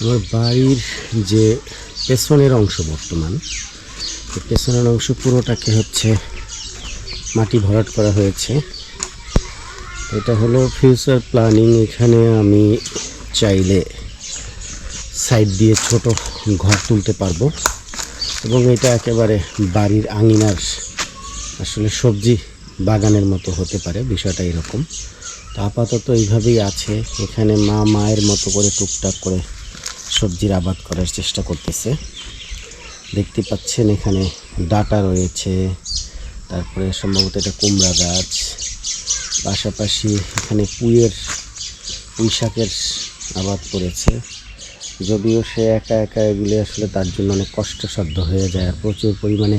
আমার বাড়ির যে পেছনের অংশ বর্তমান পেছনের অংশ পুরোটাকে হচ্ছে মাটি ভরাট করা হয়েছে। এটা হলো ফিউচার প্ল্যানিং এখানে আমি চাইলে সাইড দিয়ে ছোট ঘর তুলতে পারব এবং এটা একেবারে বাড়ির আঙিনার আসলে সবজি বাগানের মতো হতে পারে, বিষয়টা এরকম। তো আপাতত এইভাবেই আছে। এখানে মা, মায়ের মতো করে টুকটাক করে সবজির আবাদ করার চেষ্টা করতেছে। দেখতে পাচ্ছেন এখানে ডাটা রয়েছে, তারপরে সম্ভবত এটা কুমড়া গাছ, পাশাপাশি এখানে পুঁয়ের পুঁই শাকের আবাদ করেছে। যদিও সে একা একা এগুলি আসলে তার জন্য অনেক কষ্টসাধ্য হয়ে যায় আর প্রচুর পরিমাণে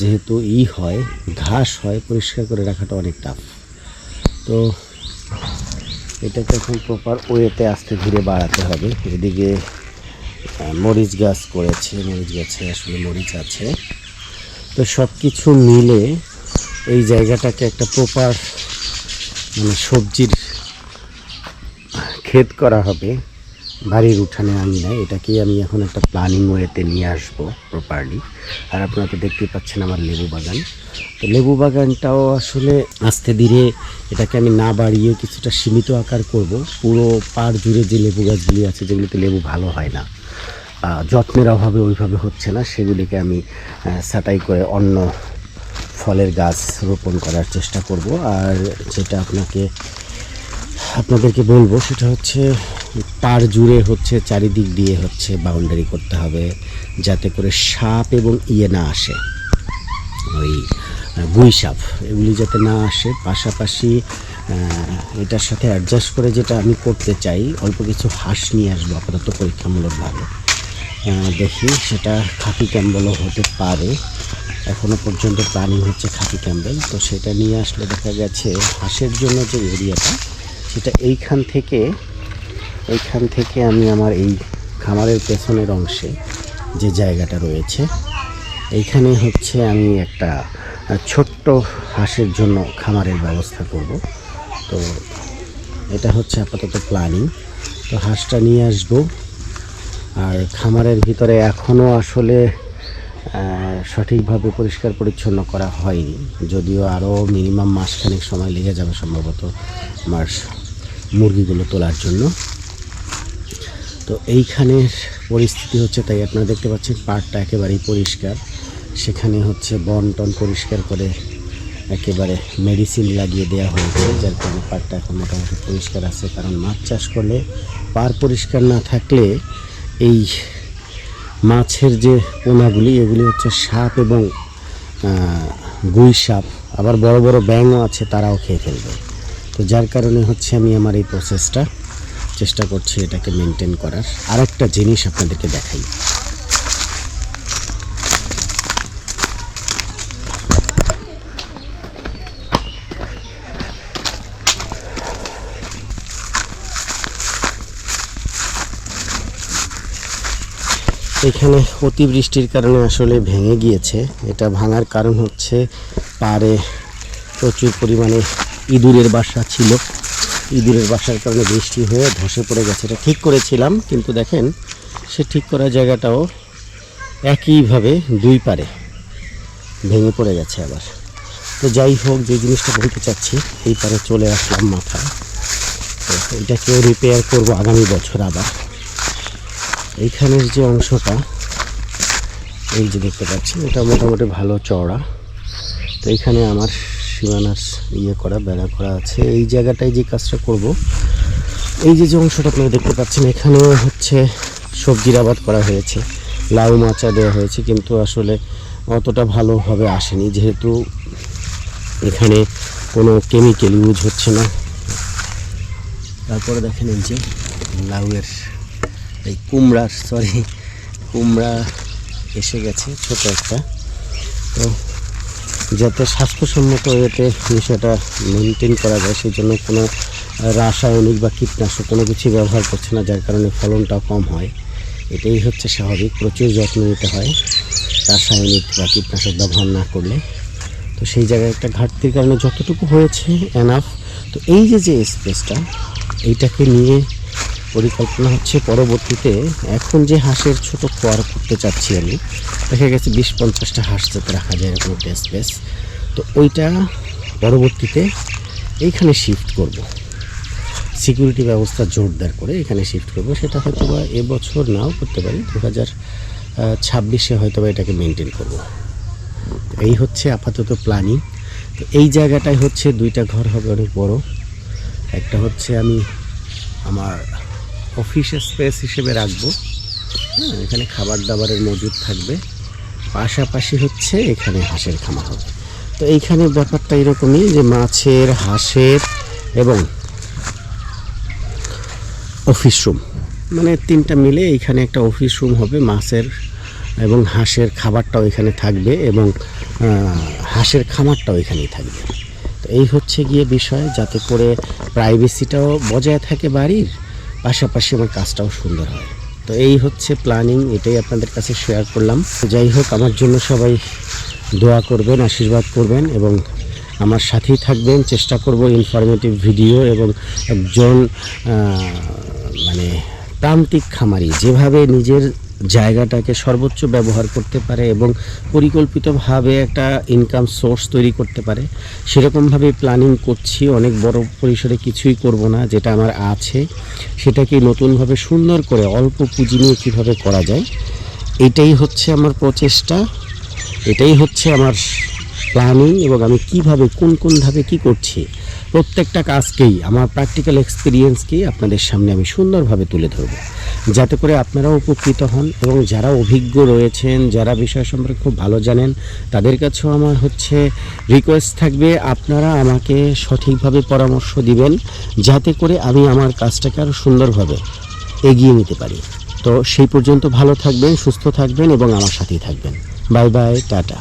যেহেতু ই হয়, ঘাস হয়, পরিষ্কার করে রাখাটা অনেক টাফ তো এটাকে এখন প্রপার ওয়েতে আস্তে ধীরে বাড়াতে হবে। এদিকে মরিচ গাছ করেছে, মরিচ গাছে আসলে মরিচ আছে। তো সব কিছু মিলে এই জায়গাটাকে একটা প্রপার মানে সবজির ক্ষেত করা হবে। বাড়ির উঠানে আঙিনায় এটাকেই আমি এখন একটা প্ল্যানিং ওয়েতে নিয়ে আসব প্রপারলি আর আপনারা তো দেখতেই পাচ্ছেন আমার লেবু বাগান। তো লেবু বাগানটাও আসলে আস্তে ধীরে এটাকে আমি না বাড়িয়ে কিছুটা সীমিত আকার করব। পুরো পার জুড়ে যে লেবু গাছগুলি আছে, যেগুলিতে লেবু ভালো হয় না যত্নের অভাবে ওইভাবে হচ্ছে না, সেগুলিকে আমি ছাঁটাই করে অন্য ফলের গাছ রোপণ করার চেষ্টা করব। আর যেটা আপনাকে, আপনাদেরকে বলব সেটা হচ্ছে পার জুড়ে হচ্ছে, চারিদিক দিয়ে হচ্ছে বাউন্ডারি করতে হবে যাতে করে সাপ এবং ইয়ে না আসে। ওই গুই সাপ, এগুলি যাতে না আসে। পাশাপাশি এটার সাথে অ্যাডজাস্ট করে যেটা আমি করতে চাই, অল্প কিছু হাঁস নিয়ে আসব আপাতত পরীক্ষামূলকভাবে। দেখি, সেটা খাকি ক্যাম্বেলও হতে পারে। এখনও পর্যন্ত প্ল্যানিং হচ্ছে খাকি ক্যাম্বেল, তো সেটা নিয়ে আসলে দেখা গেছে হাঁসের জন্য যে এরিয়াটা, সেটা এইখান থেকে এইখান থেকে আমি আমার এই খামারের পেছনের অংশে যে জায়গাটা রয়েছে, এইখানে হচ্ছে আমি একটা ছোট্ট হাঁসের জন্য খামারের ব্যবস্থা করব। তো এটা হচ্ছে আপাতত প্ল্যানিং তো হাঁসটা নিয়ে আসব। আর খামারের ভিতরে এখনও আসলে সঠিকভাবে পরিষ্কার পরিচ্ছন্ন করা হয়নি। যদিও আরও মিনিমাম মাসখানেক সময় লেগে যাবে সম্ভবত আমার মুরগিগুলো তোলার জন্য। তো এইখানের পরিস্থিতি হচ্ছে তাই আপনারা দেখতে পাচ্ছেন পাড়টা একেবারেই পরিষ্কার। সেখানে হচ্ছে বন টন পরিষ্কার করে একেবারে মেডিসিন লাগিয়ে দেওয়া হয়েছে, যার কারণে পাড়টা এখন মোটামুটি পরিষ্কার আছে। কারণ মাছ চাষ করলে পাড় পরিষ্কার না থাকলে এই মাছের যে পোনাগুলি, এগুলি হচ্ছে সাপ এবং গুই সাপ। আবার বড় বড় ব্যাঙও আছে, তারাও খেয়ে ফেলবে। তো যার কারণে হচ্ছে আমি আমার এই প্রসেসটা চেষ্টা করছি এটাকে মেনটেন করার। আর একটা জিনিস আপনাদেরকে দেখাই। এখানে অতিবৃষ্টির কারণে আসলে ভেঙে গিয়েছে। এটা ভাঙার কারণ হচ্ছে পাড়ে প্রচুর পরিমাণে ইঁদুরের বাসা ছিল। ইঁদুরের বাসার কারণে বৃষ্টি হয়ে ধসে পড়ে গেছে। এটা ঠিক করেছিলাম, কিন্তু দেখেন, সে ঠিক করা জায়গাটাও একইভাবে দুই পারে ভেঙে পড়ে গেছে আবার। তো যাই হোক, যে জিনিসটা বলতে চাচ্ছি, এই পারে চলে আসলাম মাথায় তো এটাকেও রিপেয়ার করব আগামী বছর আবার। এইখানের যে অংশটা, এই যে দেখতে পাচ্ছি এটা মোটামুটি ভালো চওড়া। তো এইখানে আমার সীমানার ইয়ে করা, বেড়া করা আছে। এই জায়গাটায় যে কাজটা করব, এই যে যে অংশটা আপনারা দেখতে পাচ্ছেন এখানেও হচ্ছে সবজির আবাদ করা হয়েছে। লাউ মাচা দেওয়া হয়েছে, কিন্তু আসলে অতটা ভালোভাবে আসেনি। যেহেতু এখানে কোনো কেমিক্যাল ইউজ হচ্ছে না। তারপরে দেখেন এই যে লাউয়ের এই কুমড়ার সরি কুমড়া এসে গেছে, ছোট একটা। তো যাতে স্বাস্থ্যসম্মত এতে বিষয়টা মেনটেন করা যায় সেই জন্য কোনো রাসায়নিক বা কীটনাশক কোনো কিছু ব্যবহার করছে না, যার কারণে ফলনটা কম হয়। এটাই হচ্ছে স্বাভাবিক, প্রচুর যত্ন নিতে হয় রাসায়নিক বা কীটনাশক ব্যবহার না করলে। তো সেই জায়গায় একটা ঘাটতির কারণে যতটুকু হয়েছে এনাফ তো এই যে যে স্পেসটা এইটাকে নিয়ে পরিকল্পনা হচ্ছে পরবর্তীতে এখন যে হাঁসের ছোট খোয়ার করতে চাচ্ছি আমি, দেখা গেছে বিশ পঞ্চাশটা হাঁস যাতে রাখা যায় এরকম একটা স্পেস তো ওইটা পরবর্তীতে এইখানে শিফট করব। সিকিউরিটি ব্যবস্থা জোরদার করে এখানে শিফট করব। সেটা হয়তো বা এবছর নাও করতে পারি দু হাজার ছাব্বিশে হয়তো বা এটাকে মেনটেন করব। এই হচ্ছে আপাতত প্ল্যানিং তো এই জায়গাটায় হচ্ছে দুইটা ঘর হবে অনেক বড়। একটা হচ্ছে আমি আমার অফিস স্পেস হিসেবে রাখব। হ্যাঁ এখানে খাবার দাবারের মজুদ থাকবে। পাশাপাশি হচ্ছে এখানে হাঁসের খামার হবে। তো এইখানে ব্যাপারটা এরকমই যে মাছের, হাঁসের এবং অফিস রুম মানে তিনটা মিলে এইখানে একটা অফিস রুম হবে, মাছের এবং হাঁসের খাবারটাও এখানে থাকবে এবং হাঁসের খামারটাও এখানেই থাকবে। তো এই হচ্ছে গিয়ে বিষয়, যাতে করে প্রাইভেসিটাও বজায় থাকে বাড়ির পাশাপাশি আমার কাজটাও সুন্দর হয়। তো এই হচ্ছে প্ল্যানিং এটাই আপনাদের কাছে শেয়ার করলাম। যাই হোক, আমার জন্য সবাই দোয়া করবেন, আশীর্বাদ করবেন এবং আমার সাথেই থাকবেন। চেষ্টা করব ইনফরমেটিভ ভিডিও এবং একজন মানে প্রান্তিক খামারি, যেভাবে নিজের জায়গাটাকে সর্বোচ্চ ব্যবহার করতে পারে এবং পরিকল্পিতভাবে একটা ইনকাম সোর্স তৈরি করতে পারে। সেরকমভাবে প্ল্যানিং করছি, অনেক বড় পরিসরে কিছুই করব না, যেটা আমার আছে। সেটাকে নতুনভাবে সুন্দর করে, অল্প পুঁজি নিয়ে কীভাবে করা যায়, এটাই হচ্ছে আমার প্রচেষ্টা। এটাই হচ্ছে আমার প্ল্যানিং এবং আমি কীভাবে, কোন কোন ধাপে কী করছি প্রত্যেকটা কাজকেই, আমার প্র্যাকটিক্যাল এক্সপিরিয়েন্সকেই আপনাদের সামনে আমি সুন্দরভাবে তুলে ধরবো। যাতে করে আপনারাও উপকৃত হন এবং যারা অভিজ্ঞ রয়েছেন, যারা বিষয় সম্পর্কে খুব ভালো জানেন, তাদের কাছেও আমার হচ্ছে রিকোয়েস্ট থাকবে, আপনারা আমাকে সঠিকভাবে পরামর্শ দিবেন, যাতে করে আমি আমার কাজটাকে আরও সুন্দরভাবে এগিয়ে নিতে পারি। তো সেই পর্যন্ত ভালো থাকবেন, সুস্থ থাকবেন এবং আমার সাথেই থাকবেন। Bye bye, tata.